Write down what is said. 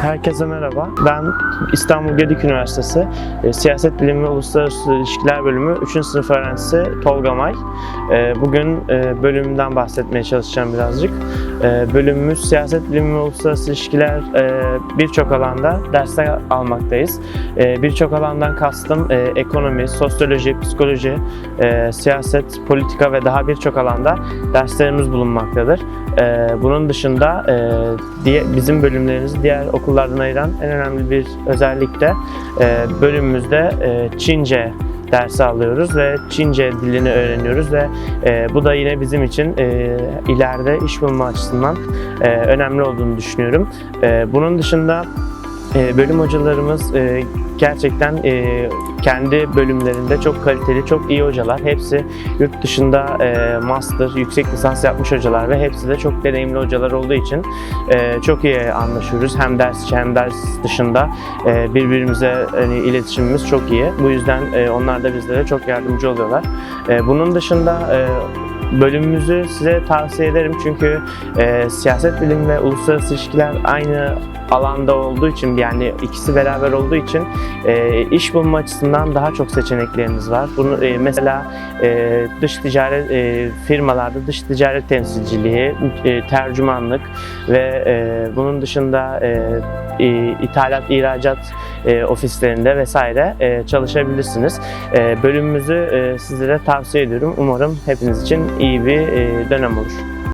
Herkese merhaba. Ben İstanbul Gedik Üniversitesi e, Siyaset Bilimi ve Uluslararası İlişkiler Bölümü 3. sınıf öğrencisi Tolga May. E, Bugün e, bölümümden bahsetmeye çalışacağım birazcık. E, Bölümümüz Siyaset Bilimi ve Uluslararası İlişkiler e, birçok alanda dersler almaktayız. E, Birçok alandan kastım e, ekonomi, sosyoloji, psikoloji, siyaset, politika ve daha birçok alanda derslerimiz bulunmaktadır. Bunun dışında bizim bölümlerimizi diğer okullardan ayıran en önemli bir özellik de bölümümüzde Çince dersi alıyoruz ve Çince dilini öğreniyoruz ve e, bu da yine bizim için e, ileride iş bulma açısından e, önemli olduğunu düşünüyorum. E, bunun dışında e, bölüm hocalarımız e, gerçekten e, kendi bölümlerinde çok kaliteli, çok iyi hocalar. Hepsi yurt dışında e, master, yüksek lisans yapmış hocalar ve hepsi de çok deneyimli hocalar olduğu için çok iyi anlaşıyoruz. Hem ders içi hem ders dışında birbirimize hani, iletişimimiz çok iyi. Bu yüzden onlar da bizlere çok yardımcı oluyorlar. Bunun dışında bölümümüzü size tavsiye ederim çünkü e, siyaset bilimi ve uluslararası ilişkiler aynı alanda olduğu için yani ikisi beraber olduğu için e, iş bulma açısından daha çok seçenekleriniz var. Bunu e, mesela e, dış ticaret e, firmalarda dış ticaret temsilciliği, e, tercümanlık ve e, bunun dışında e, e, ithalat, ihracat e, ofislerinde vesaire e, çalışabilirsiniz. E, bölümümüzü e, sizlere tavsiye ediyorum. Umarım hepiniz için iyi bir e, dönem olur.